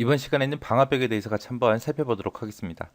이번 시간에는 방화벽에 대해서 같이 한번 살펴보도록 하겠습니다.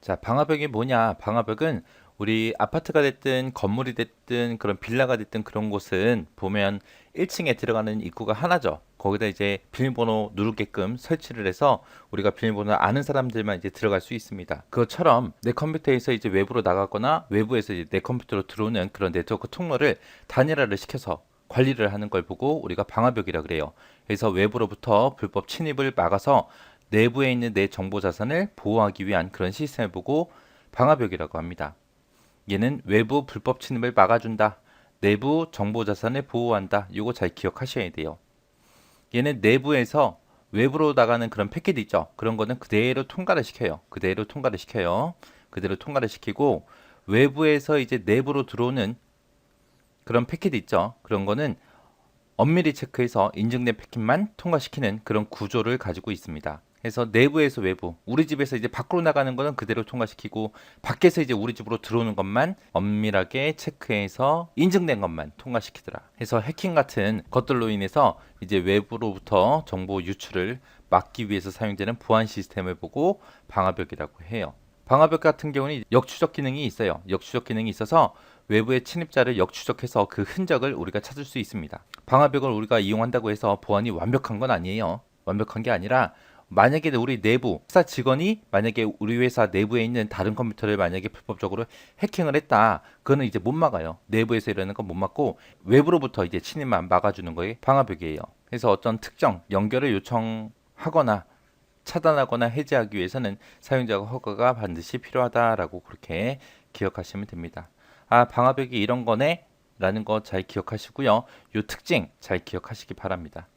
자, 방화벽이 뭐냐? 방화벽은 우리 아파트가 됐든 건물이 됐든 그런 빌라가 됐든 그런 곳은 보면 1층에 들어가는 입구가 하나죠. 거기다 이제 비밀번호 누르게끔 설치를 해서 우리가 비밀번호를 아는 사람들만 이제 들어갈 수 있습니다. 그것처럼 내 컴퓨터에서 이제 외부로 나가거나 외부에서 이제 내 컴퓨터로 들어오는 그런 네트워크 통로를 단일화를 시켜서 관리를 하는 걸 보고 우리가 방화벽이라 그래요. 그래서 외부로부터 불법 침입을 막아서 내부에 있는 내 정보 자산을 보호하기 위한 그런 시스템을 보고 방화벽이라고 합니다. 얘는 외부 불법 침입을 막아준다. 내부 정보 자산을 보호한다. 요거 잘 기억하셔야 돼요. 얘는 내부에서 외부로 나가는 그런 패킷 있죠. 그런 거는 그대로 통과를 시켜요. 그대로 통과를 시켜요. 그대로 통과를 시키고 외부에서 이제 내부로 들어오는 그런 패킷 있죠. 그런 거는 엄밀히 체크해서 인증된 패킷만 통과시키는 그런 구조를 가지고 있습니다. 그래서 내부에서 외부, 우리 집에서 이제 밖으로 나가는 거는 그대로 통과시키고 밖에서 이제 우리 집으로 들어오는 것만 엄밀하게 체크해서 인증된 것만 통과시키더라. 해서 해킹 같은 것들로 인해서 이제 외부로부터 정보 유출을 막기 위해서 사용되는 보안 시스템을 보고 방화벽이라고 해요. 방화벽 같은 경우는 역추적 기능이 있어요. 역추적 기능이 있어서 외부의 침입자를 역추적해서 그 흔적을 우리가 찾을 수 있습니다. 방화벽을 우리가 이용한다고 해서 보안이 완벽한 건 아니에요. 완벽한 게 아니라 만약에 우리 내부 회사 직원이 만약에 우리 회사 내부에 있는 다른 컴퓨터를 만약에 불법적으로 해킹을 했다. 그거는 이제 못 막아요. 내부에서 이러는 건 못 막고 외부로부터 이제 침입만 막아주는 거에 방화벽이에요. 그래서 어떤 특정 연결을 요청하거나 차단하거나 해제하기 위해서는 사용자가 허가가 반드시 필요하다라고 그렇게 기억하시면 됩니다. 아, 방화벽이 이런 거네? 라는 거 잘 기억하시고요. 요 특징 잘 기억하시기 바랍니다.